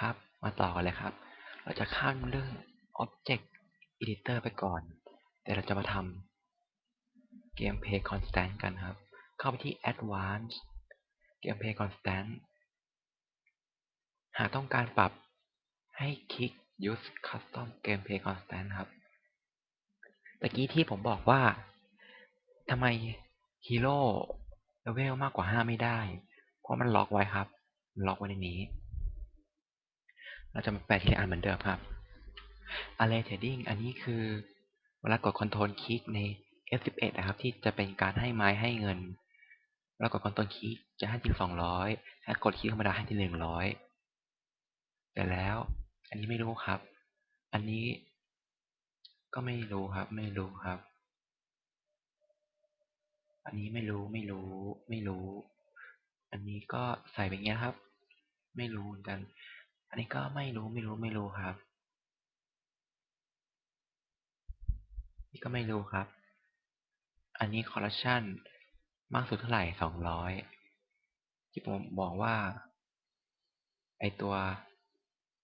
ครับ มาต่อกันเลยครับ เราจะข้ามเรื่อง Object Editor ไปก่อน แต่เราจะมาทำ Gameplay Constant กันครับ เข้าไปที่ Advanced Gameplay Constant หากต้องการปรับให้คลิก Use Custom Gameplay Constant ครับตะกี้ที่ผมบอกว่าทำไมฮีโร่เลเวลมากกว่า 5 ไม่ได้ เพราะมันล็อกไว้ครับ ล็อกไว้ในนี้ เราจะมาแปลทีละอันเหมือนเดิมครับ Array Trading อันนี้คือเวลากด Ctrl คลิกใน F11 นะครับ ที่จะเป็นการให้ไม้ให้เงินเวลากด Ctrl คลิกจะให้ที่200ถ้ากดคลิกธรรมดาให้ที่100 แต่แล้ว อันนี้ไม่รู้ครับ อันนี้ก็ไม่รู้ครับ ไม่รู้ครับ อันนี้ไม่รู้ไม่รู้ ไม่รู้ อันนี้ก็ใส่ไปเงี้ยครับ ไม่รู้เหมือนกัน อันนี้ก็ไม่รู้ไม่รู้ไม่รู้ครับ นี่ก็ไม่รู้ครับ อันนี้คอร์รัปชันมากสุดเท่าไหร่สองร้อยที่ผมบอกว่า ไอตัว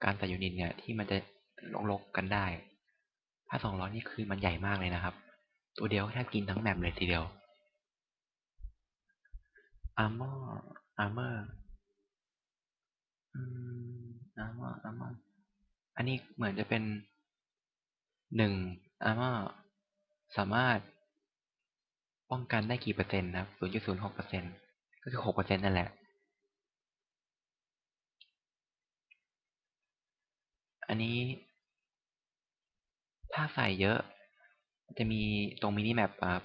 การใส่ยูนิตเนี่ยที่มันจะลกๆกันได้ ถ้าสองร้อยนี่คือมันใหญ่มากเลยนะครับ ตัวเดียวแทบกินทั้งแมปเลยทีเดียว armor armor อืม armor armor อามาอามาอันนี้เหมือนจะเป็นหนึ่ง armor สามารถป้องกันได้กี่เปอร์เซ็นต์นะครับศูนย์จุดศูนย์หกเปอร์เซ็นต์ก็คือหกเปอร์เซ็นต์นั่นแหละ อันนี้ ถ้าใส่เยอะ จะมีตรงมินิแมปครับ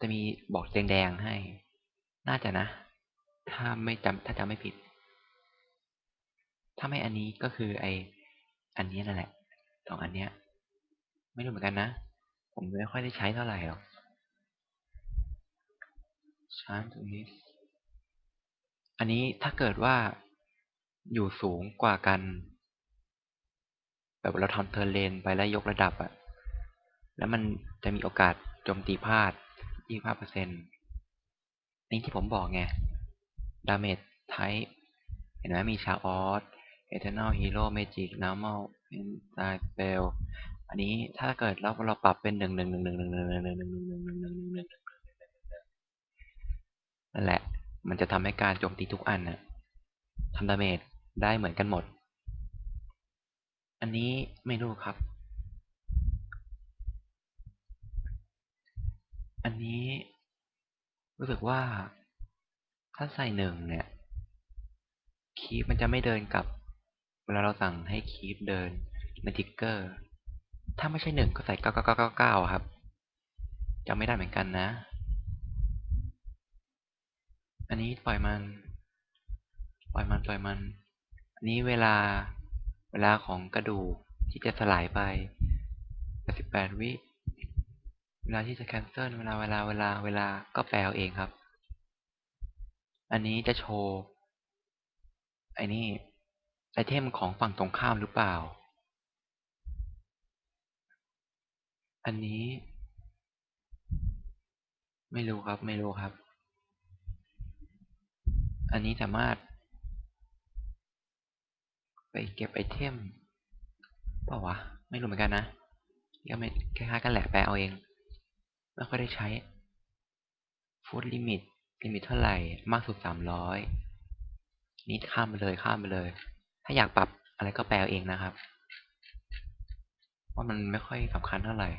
จะมีบอกแดงๆให้ น่าจะนะ ถ้าไม่จำถ้าจำไม่ผิด ถ้าไม่อันนี้ก็คือไออันนี้นั่นแหละสองอันเนี้ย ไม่รู้เหมือนกันนะ ผมไม่ค่อยได้ใช้เท่าไหร่หรอกชาร์ตรงนี้ อันนี้ถ้าเกิดว่าอยู่สูงกว่ากัน แบบเราทำเทอร์เลนไปแล้วยกระดับอะแล้วมันจะมีโอกาสโจมตีพลาด25เปอร์เซ็นต์นี่ที่ผมบอกไง ดาเมจไทป์เห็นไหมมีชาออส เอเทนอลฮีโร่เมจิกนอร์มอลเป็นไซเปลอันนี้ถ้าเกิดเราเราปรับเป็นหนึ่งหนึ่งหนึ่งหนึ่งหนึ่งหนึ่งหนึ่งหนึ่งหนึ่งหนึ่งหนึ่งหนึ่งหนึ่งหนึ่งหนึ่งนั่นแหละ มันจะทำให้การโจมตีทุกอันน่ะทำดาเมจได้เหมือนกันหมด อันนี้ไม่รู้ครับ อันนี้ รู้สึกว่าถ้าใส่หนึ่งเนี่ยคีปมันจะไม่เดินกับ เวลาเราสั่งให้คีปเดินในทิกเกอร์ ถ้าไม่ใช่หนึ่งก็ใส่เก้าเก้าเก้าเก้าเก้าครับจำไม่ได้เหมือนกันนะ อันนี้ปล่อยมัน ปล่อยมันปล่อยมัน อันนี้เวลาเวลาของกระดูกที่จะสลายไป88วิ เวลาที่จะแคนเซิลเวลาเวลาเวลาเวลาก็แปลเอาเองครับ อันนี้จะโชว์ไอ้นี่ ไอเทมของฝั่งตรงข้ามหรือเปล่า อันนี้ ไม่รู้ครับ ไม่รู้ครับ อันนี้สามารถ ไปเก็บไอเทมเปล่าวะ ไม่รู้เหมือนกันนะก็ไม่คล้ายๆกันแหละแปลเอาเอง ไม่ค่อยได้ใช้ฟูดลิมิตลิมิตเท่าไหร่ มากสุดสามร้อยนี่ข้ามไปเลยข้ามไปเลย ถ้าอยากปรับอะไรก็แปลเอาเองนะครับ ว่ามันไม่ค่อยสำคัญเท่าไหร่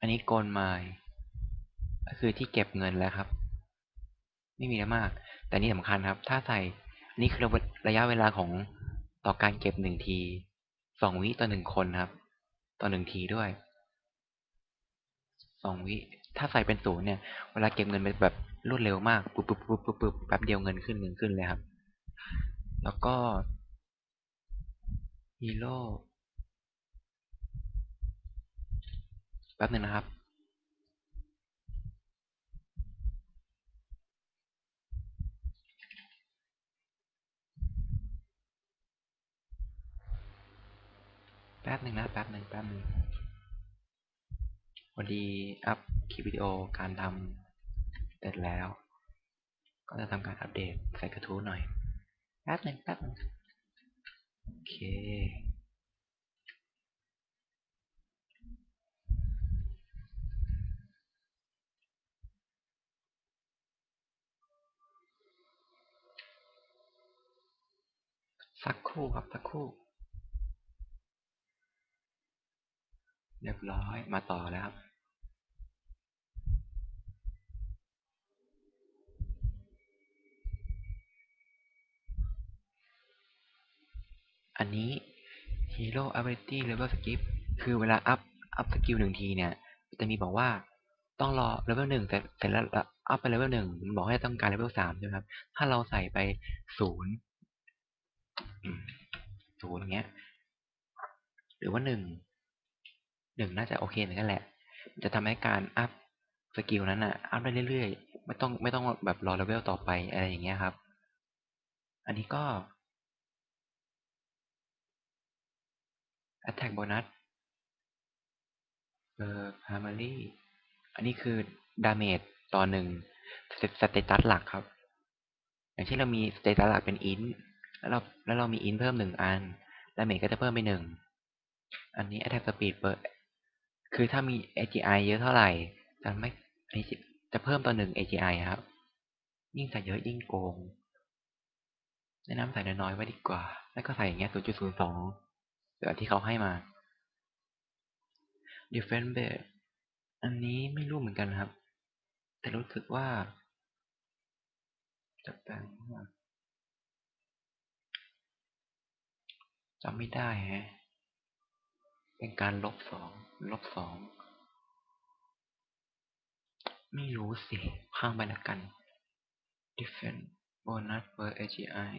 อันนี้โกนไมล์ก็คือที่เก็บเงินแล้วครับ ไม่มีอะไรมาก แต่นี่สำคัญครับ ถ้าใส่นี่คือระยะเวลาของต่อการเก็บหนึ่งทีสองวิต่อหนึ่งคนครับ ต่อหนึ่งทีด้วยสองวิถ้าใส่เป็นศูนย์เนี่ย เวลาเก็บเงินเป็นแบบรวดเร็วมากปุบปุ๊บปุ๊บปุ๊บปุ๊บแป๊บเดียวเงินขึ้นเงินขึ้นเลยครับ แล้วก็ฮีโร่แป๊บหนึ่งนะครับ แป๊บหนึ่งนะ แป๊บหนึ่งแป๊บหนึ่งพอดีอัพคลิปวิดีโอการทำเสร็จแล้ว ก็จะทำการอัปเดตใส่กระทู้หน่อย แป๊บหนึ่งแป๊บหนึ่งโอเคสักครู่ครับสักครู่ เรียบร้อยมาต่อแล้วครับ อันนี้ Hero Ability Level Skip คือเวลาอัพอัพสกิลหนึ่งทีเนี่ยจะมีบอกว่าต้องรอเลเวลหนึ่งเสร็จเสร็จแล้วอัพไปเลเวลหนึ่งมันบอกให้ต้องการเลเวลสามใช่ไหมครับ ถ้าเราใส่ไปศูนย์ศูนย์อย่างเงี้ย หรือว่าหนึ่งหนึ่งน่าจะโอเคเหมือนกันแหละ จะทำให้การอัพสกิลนั้นอะอัพได้เรื่อยๆ ไม่ต้องไม่ต้องแบบรอเลเวลต่อไปอะไรอย่างเงี้ยครับ อันนี้ก็ attack bonus เอ่อ primary อันนี้คือ damage ต่อหนึ่งสเตตัสหลักครับ อย่างเช่นเรามีสเตตัสหลักเป็น int แล้วเราแล้วเรามี int เพิ่มหนึ่งอัน damage ก็จะเพิ่มไปหนึ่งอันนี้ attack speed เปิดคือถ้ามี AGI เยอะเท่าไหร่จะไม่อันนี้จะเพิ่มต่อหนึ่ง AGI ครับ ยิ่งใส่เยอะยิ่งโกงแนะนำใส่น้อยๆไว้ดีกว่า แล้วก็ใส่อย่างเงี้ย0.02 เดี๋ยวที่เขาให้มา Defense Base อันนี้ไม่รู้เหมือนกันครับ แต่รู้สึกว่าจะแปลงว่าจำไม่ได้ฮะ เป็นการลบสอง ลบสอง ไม่รู้สิข้างไปแล้วกัน Defense Bonus per AGI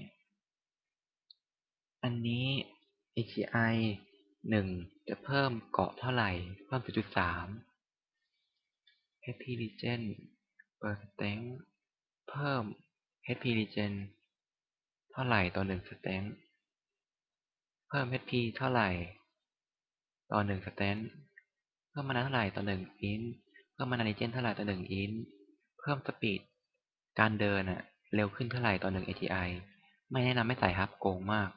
อันนี้ AGI หนึ่งจะเพิ่มเกาะเท่าไหร่ เพิ่ม 0.3 HP Regen per stent เพิ่ม HP Regen เท่าไหร่ต่อหนึ่ง Strength เพิ่ม HP เท่าไหร่ ต่อหนึ่ง Strength เพิ่มมานาเท่าไหร่ต่อหนึ่ง in เพิ่มมานา Regen เท่าไหร่ต่อหนึ่ง in เพิ่ม Speed การเดินอะเร็วขึ้นเท่าไหร่ต่อหนึ่ง AGI ไม่แนะนำไม่ใส่ครับโกงมาก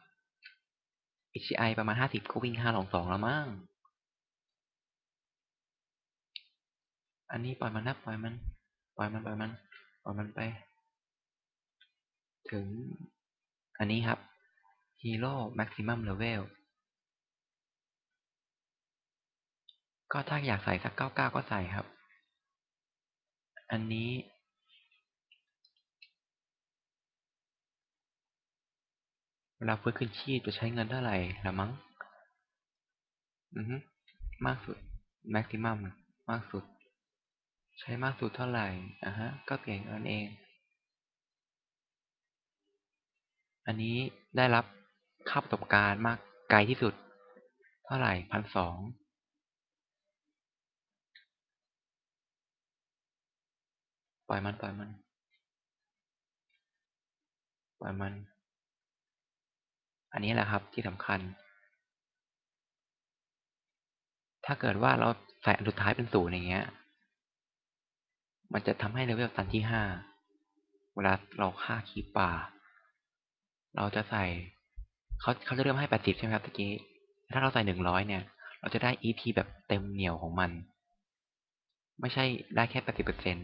HCI ประมาณห้าสิบก็วิ่งห้าลงสองแล้วมั้ง อันนี้ปล่อยมันนะปล่อยมัน ปล่อยมันปล่อยมัน ปล่อยมันไป ถึง อันนี้ครับ Hero Maximum Level ก็ถ้าอยากใส่สักเก้าเก้าก็ใส่ครับ อันนี้ เวลาฟื้นคืนชีพจะใช้เงินเท่าไหร่ละมั้ง อือฮึมากสุด maximum มากสุด ใช้มากสุดเท่าไหร่อะฮะ ก็เปลี่ยนกันเอง อันนี้ได้รับค่าประสบการณ์มากไกลที่สุด เท่าไหร่พันสองปล่อยมันปล่อยมันปล่อยมัน อันนี้แหละครับที่สำคัญ ถ้าเกิดว่าเราใส่อันสุดท้ายเป็นศูนย์อย่างเงี้ย มันจะทำให้เลเวลตันที่ห้าเวลาเราฆ่าคีปป่า เราจะใส่เขาเขาจะเริ่มให้แปดสิบใช่ไหมครับตะกี้ ถ้าเราใส่หนึ่งร้อยเนี่ย เราจะได้ EP แบบเต็มเหนียวของมัน ไม่ใช่ได้แค่แปดสิบเปอร์เซ็นต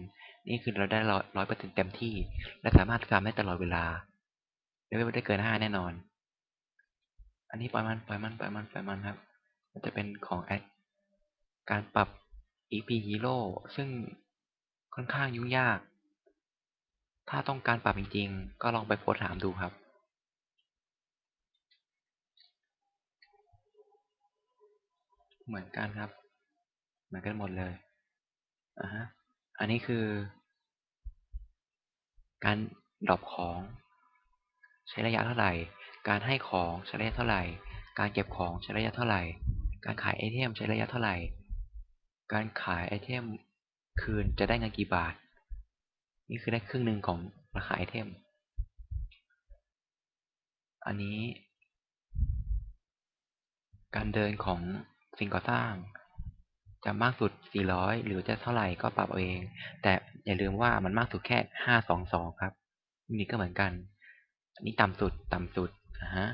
นี่คือเราได้ร้อยเปอร์เซ็นเต็มที่ และสามารถฟาร์มได้ตลอดเวลาเลเวลได้เกินห้าแน่นอน อันนี้ปล่อยมันปล่อยมันปล่อยมันปล่อยมันครับ มันจะเป็นของแอดการปรับ EP Hero ซึ่งค่อนข้างยุ่งยาก ถ้าต้องการปรับจริงๆ ก็ลองไปโพสถามดูครับ เหมือนกันครับ เหมือนกันหมดเลยอ่าฮะ อันนี้คือ การดรอปของใช้ระยะเท่าไหร่ การให้ของใช้ระยะเท่าไหร่ การเก็บของใช้ระยะเท่าไหร่ การขายไอเทมใช้ระยะเท่าไหร่ การขายไอเทมคืนจะได้เงินกี่บาท นี่คือได้ครึ่งหนึ่งของราคาไอเทม อันนี้ การเดินของสิ่งก่อสร้าง จะมากสุด 400 หรือจะเท่าไหร่ก็ปรับเอาเอง แต่อย่าลืมว่ามันมากสุดแค่ 522 ครับนี่ก็เหมือนกัน อันนี้ต่ำสุด ต่ำสุด อะฮะ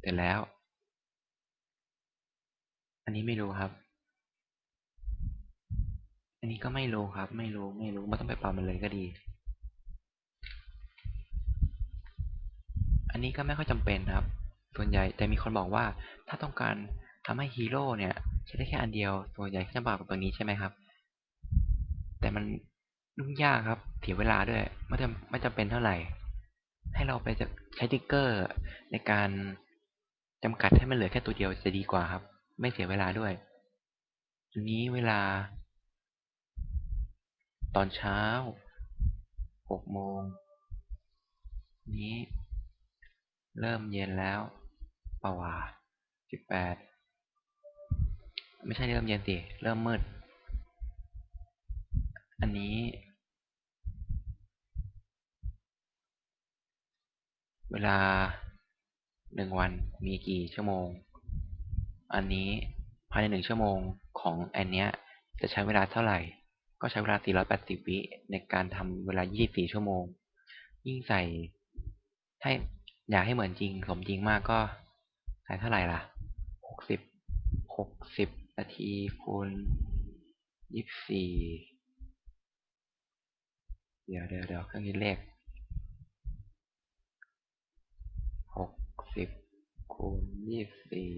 เสร็จแล้ว อันนี้ไม่รู้ครับ อันนี้ก็ไม่รู้ครับ ไม่รู้ไม่รู้ไม่ต้องไปปรับมันเลยก็ดี อันนี้ก็ไม่ค่อยจำเป็นครับ ส่วนใหญ่แต่มีคนบอกว่า ถ้าต้องการทำให้ฮีโร่เนี่ยใช้ได้แค่อันเดียว ส่วนใหญ่ก็จะปรับตัวนี้ใช่ไหมครับ แต่มันยุ่งยากครับเสียเวลาด้วยไม่จำไม่จำเป็นเท่าไหร่ ให้เราไปใช้ติ๊กเกอร์ในการจำกัดให้มันเหลือแค่ตัวเดียวจะดีกว่าครับ ไม่เสียเวลาด้วยอันนี้เวลา ตอนเช้าหกโมงนี้ เริ่มเย็นแล้วปะวาสิบแปดไม่ใช่เริ่มเย็นสิ เริ่มมืด อันนี้ เวลาหนึ่งวันมีกี่ชั่วโมง อันนี้ภายในหนึ่งชั่วโมงของอันเนี้ยจะใช้เวลาเท่าไหร่ ก็ใช้เวลา 480 วิในการทำเวลา 24 ชั่วโมง ยิ่งใส่ให้อยากให้เหมือนจริง สมจริงมากก็ใส่เท่าไหร่ล่ะ 60 60 นาทีคูณ 24 เดี๋ยวเดี๋ยวเดี๋ยวเครื่องคิดเลข หก สิบคูณยี่สิบสี่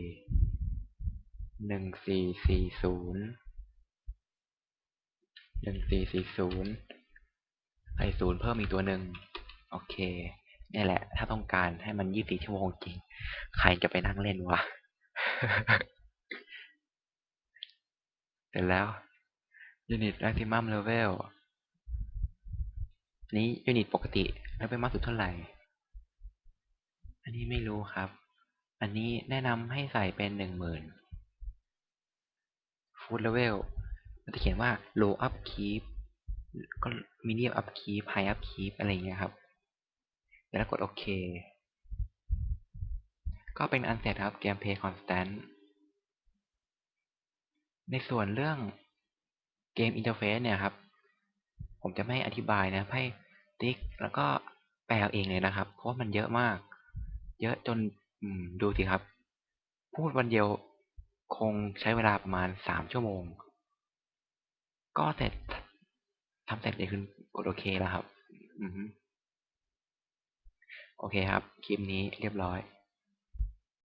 หนึ่งสี่สี่ศูนย์หนึ่งสี่สี่ศูนย์ใส่ศูนย์เพิ่มอีกตัวหนึ่งโอเคนี่แหละ ถ้าต้องการให้มันยี่สิบสี่ชั่วโมงจริง ใครจะไปนั่งเล่นวะเสร็จแล้ว unit maximum level อันนี้ยูนิตปกติแล้วเป็นมากสุดเท่าไหร่ นี้ไม่รู้ครับ อันนี้แนะนำให้ใส่เป็นหนึ่งหมื่น food level มันจะเขียนว่า low up keep ก็ medium up keep high up keep อะไรอย่างเงี้ยครับ แล้วกดโอเค ก็เป็นอันเสร็จครับ gameplay constant ในส่วนเรื่องเกมอินเทอร์เฟซเนี่ยครับ ผมจะไม่อธิบายนะให้ติ๊กแล้วก็แปลเอาเองเลยนะครับ เพราะว่ามันเยอะมาก เยอะจนอืมดูสิครับ พูดวันเดียวคงใช้เวลาประมาณสามชั่วโมง ก็เสร็จทำเสร็จเลยคือกดโอเคแล้วครับ อือโอเคครับ คลิปนี้เรียบร้อย